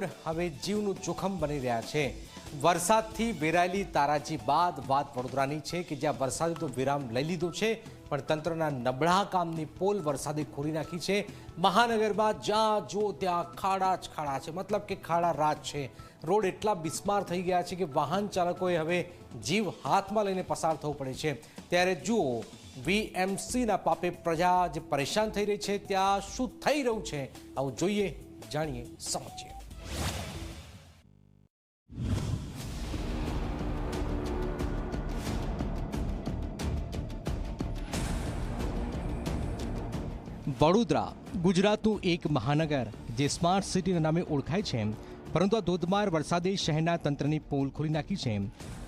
Road હવે જીવનું જોખમ બની રહ્યા છે. વરસાદથી વેરાયેલી તારાજી બાદ વાત વડોદરાની છે કે જ્યાં વરસાદે તો વિરામ લઈ લીધો છે, પણ તંત્રના નબળા કામની પોલ વરસાદે ખોલી નાખી છે. મહાનગરમાં જ્યાં જો ત્યાં ખાડા જ ખાડા છે. મતલબ કે ખાડા રાજ છે. રોડ એટલા બિસ્માર થઈ ગયા છે કે વાહન ચાલકોએ હવે જીવ હાથમાં લઈને પસાર થવું પડે છે. ત્યારે જુઓ, વીએમસીના પાપે પ્રજા જે પરેશાન થઈ રહી છે. ત્યાં શું થઈ રહ્યું છે? આવું જોઈએ, જાણીએ સમજીએ વડોદરા, ગુજરાતનું એક મહાનગર, જે સ્માર્ટ સિટીના નામે ઓળખાય છે. પરંતુ આ ધોધમાર વરસાદે શહેરના તંત્રની પોલ ખોલી નાખી છે.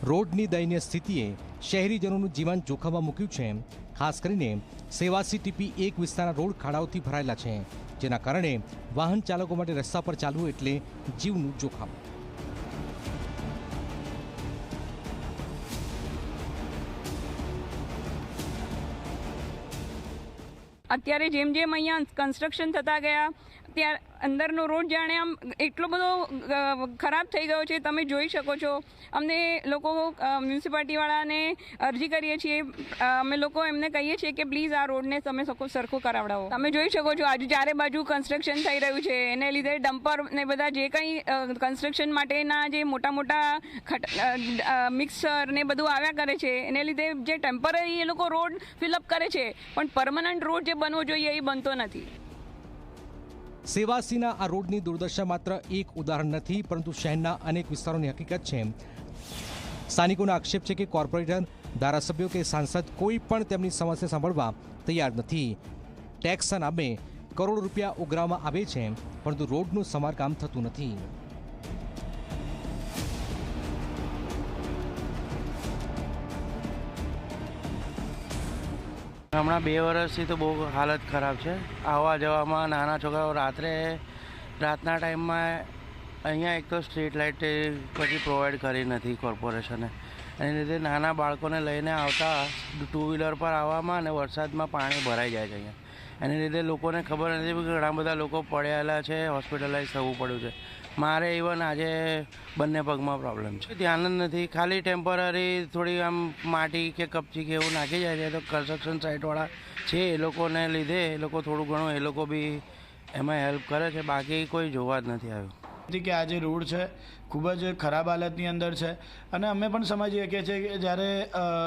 રોડની દયનીય સ્થિતિએ શહેરીજનોનું જીવન જોખમમાં મૂક્યું છે. ખાસ કરીને સેવાસી ટીપી એક વિસ્તારના રોડ ખાડાઓથી ભરાયેલા છે, જેના કારણે વાહન ચાલકો માટે રસ્તા પર ચાલવું એટલે જીવનું જોખમ. અત્યારે જેમ જેમ અહીંયા કન્સ્ટ્રક્શન થતા ગયા ત્યાં અંદરનો રોડ જાણે આમ એટલો બધો ખરાબ થઈ ગયો છે, તમે જોઈ શકો છો. અમને લોકો મ્યુનિસિપાલિટીવાળાને અરજી કરીએ છીએ. અમે લોકો એમને કહીએ છીએ કે પ્લીઝ આ રોડને તમે સરખો કરાવડાવો. તમે જોઈ શકો છો, આજુ ચારે બાજુ કન્સ્ટ્રક્શન થઈ રહ્યું છે. એને લીધે ડમ્પર ને બધા જે કંઈ કન્સ્ટ્રક્શન માટેના જે મોટા મોટા મિક્સર ને બધું આવ્યા કરે છે, એને લીધે જે ટેમ્પરરી એ લોકો રોડ ફિલઅપ કરે છે, પણ પરમનન્ટ રોડ જે બનવો જોઈએ એ બનતો નથી. સેવાસીના આ રોડની દુર્દશા માત્ર એક ઉદાહરણ નથી, પરંતુ શહેરના અનેક વિસ્તારોની હકીકત છે. સ્થાનિકોનો આક્ષેપ છે કે કોર્પોરેટર, ધારાસભ્યો કે સાંસદ કોઈ પણ તેમની સમસ્યા સાંભળવા તૈયાર નથી. ટેક્સના નામે કરોડો રૂપિયા ઉઘરાવવામાં આવે છે, પરંતુ રોડનું સમારકામ થતું નથી. હમણાં બે વર્ષથી તો બહુ હાલત ખરાબ છે. આવવા જવામાં નાના છોકરાઓ રાત્રે, રાતના ટાઈમમાં અહીંયા એક તો સ્ટ્રીટ લાઇટ પછી પ્રોવાઈડ કરી નથી કોર્પોરેશને. એની લીધે નાના બાળકોને લઈને આવતા ટુ વ્હીલર પર આવવામાં અને વરસાદમાં પાણી ભરાઈ જાય છે અહીંયા. એની લીધે લોકોને ખબર નથી કે ઘણા બધા લોકો પડેલા છે હોસ્પિટલાઇઝ થવું પડ્યું છે. મારે ઇવન આજે બંને પગમાં પ્રોબ્લેમ છે. ધ્યાન જ નથી. ખાલી ટેમ્પરરી થોડી આમ માટી કે કપચી કે એવું નાખી જાય છે તો કન્સ્ટ્રક્શન સાઇટવાળા છે એ લોકોને લીધે એ લોકો થોડું ઘણું એ લોકો બી એમાં હેલ્પ કરે છે. બાકી કોઈ જોવા જ નથી આવ્યું. હતી કે આ જે રોડ છે, ખૂબ જ ખરાબ હાલતની અંદર છે. અને અમે પણ સમજીએ કે છે કે જ્યારે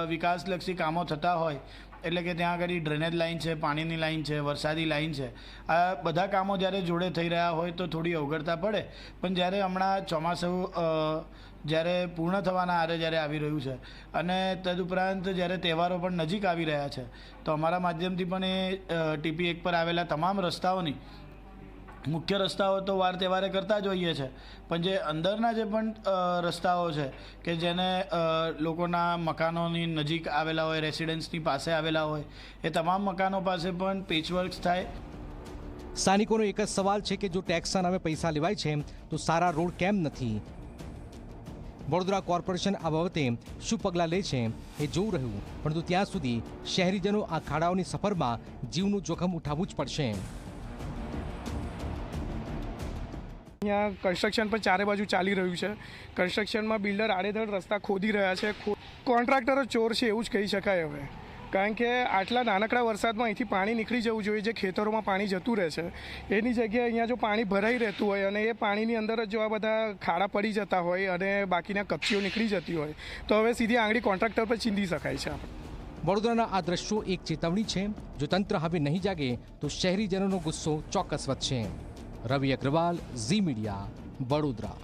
વિકાસલક્ષી કામો થતા હોય એટલે કે ત્યાં આગળ ડ્રેનેજ લાઇન છે, પાણીની લાઇન છે, વરસાદી લાઇન છે. આ બધા કામો જ્યારે જોડે થઈ રહ્યા હોય તો થોડી અવગડતા પડે. પણ જ્યારે હમણાં ચોમાસું જ્યારે પૂર્ણ થવાના આરે જ્યારે આવી રહ્યું છે અને તદુપરાંત જ્યારે તહેવારો પણ નજીક આવી રહ્યા છે, તો અમારા માધ્યમથી પણ એ ટીપી એક પર આવેલા તમામ રસ્તાઓની મુખ્ય રસ્તાઓ તો વાર તહેવારે કરતા જ હોઈએ છે. પણ જે અંદરના જે પણ રસ્તાઓ છે કે જેને લોકોના મકાનોની નજીક આવેલા હોય, રેસિડેન્સની પાસે આવેલા હોય, એ તમામ મકાનો પાસે પણ પેચવર્ક્સ થાય. સ્થાનિકોનો એક જ સવાલ છે કે જો ટેક્સના નામે પૈસા લેવાય છે, તો સારા રોડ કેમ નથી? વડોદરા કોર્પોરેશન આ બાબતે શું પગલાં લે છે એ જોવું રહ્યું, પરંતુ ત્યાં સુધી શહેરીજનો આ ખાડાઓની સફરમાં જીવનું જોખમ ઉઠાવવું જ પડશે. અહીંયા કન્સ્ટ્રક્શન પણ ચારે બાજુ ચાલી રહ્યું છે. કન્સ્ટ્રક્શનમાં બિલ્ડર આડેધડ રસ્તા ખોદી રહ્યા છે. કોન્ટ્રાક્ટરો ચોર છે એવું જ કહી શકાય હવે. કારણ કે આટલા નાનકડા વરસાદમાં અહીંથી પાણી નીકળી જવું જોઈએ, જે ખેતરોમાં પાણી જતું રહે છે. એની જગ્યાએ અહીંયા જો પાણી ભરાઈ રહેતું હોય અને એ પાણીની અંદર જ જો આ બધા ખાડા પડી જતા હોય અને બાકીના કપચીઓ નીકળી જતી હોય, તો હવે સીધી આંગળી કોન્ટ્રાક્ટર પર ચીંધી શકાય છે. વડોદરાના આ દ્રશ્યો એક ચેતવણી છે. જો તંત્ર હવે નહીં જાગે, તો શહેરીજનોનો ગુસ્સો ચોક્કસ વધશે. રવિ અગ્રવાલ ઝી મીડિયા વડોદરા.